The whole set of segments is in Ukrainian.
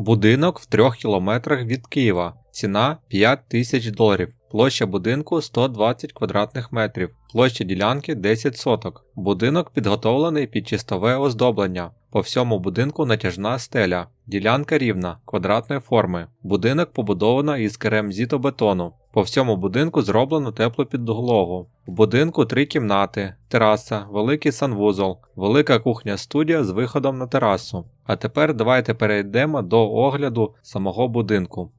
Будинок в 3 кілометрах від Києва. Ціна 5 тисяч доларів. Площа будинку 120 квадратних метрів. Площа ділянки 10 соток. Будинок підготовлений під чистове оздоблення. По всьому будинку натяжна стеля. Ділянка рівна, квадратної форми. Будинок побудовано із керамзітобетону. По всьому будинку зроблено теплу підлогу. В будинку три кімнати, тераса, великий санвузол, велика кухня-студія з виходом на терасу. А тепер давайте перейдемо до огляду самого будинку.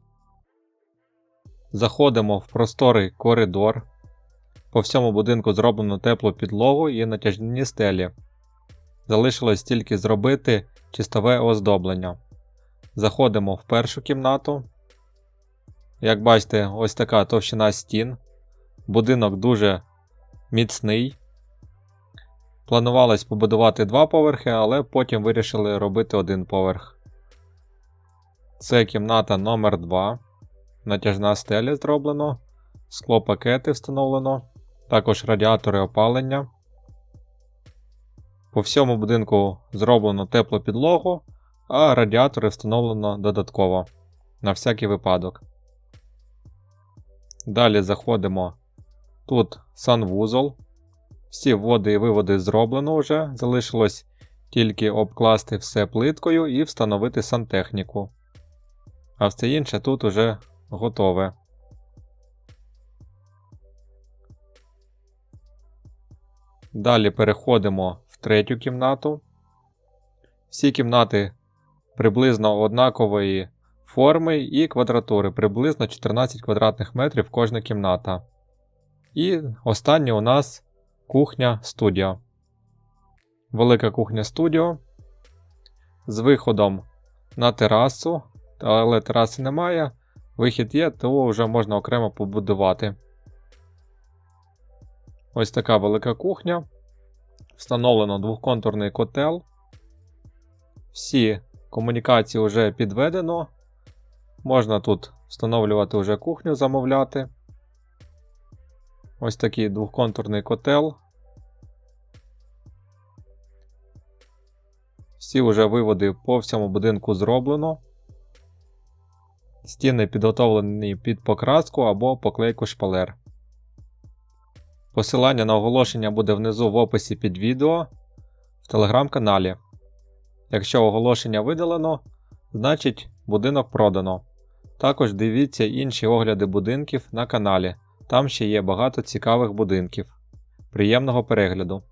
Заходимо в просторий коридор. По всьому будинку зроблено теплу підлогу і натяжні стелі. Залишилось тільки зробити чистове оздоблення. Заходимо в першу кімнату. Як бачите, ось така товщина стін. Будинок дуже міцний. Планувалось побудувати два поверхи, але потім вирішили робити один поверх. Це кімната номер 2 Натяжна стеля зроблено, склопакети встановлено, також радіатори опалення. По всьому будинку зроблено теплу підлогу, а радіатори встановлено додатково на всякий випадок. Далі заходимо. Тут санвузол. Всі вводи і виводи зроблено вже. Залишилось тільки обкласти все плиткою і встановити сантехніку. А все інше тут уже готове. Далі переходимо в третю кімнату. Всі кімнати приблизно однакової форми і квадратури, приблизно 14 квадратних метрів кожна кімната. І останнє у нас кухня студіо. Велика кухня студіо з виходом на терасу, але тераси немає. Вихід є, то вже можна окремо побудувати. Ось така велика кухня. Встановлено двохконтурний котел. Всі комунікації вже підведено. Можна тут встановлювати вже кухню, замовляти. Ось такий двохконтурний котел. Всі вже виводи по всьому будинку зроблено. Стіни підготовлені під покраску або поклейку шпалер. Посилання на оголошення буде внизу в описі під відео в телеграм-каналі. Якщо оголошення видалено, значить будинок продано. Також дивіться інші огляди будинків на каналі. Там ще є багато цікавих будинків. Приємного перегляду!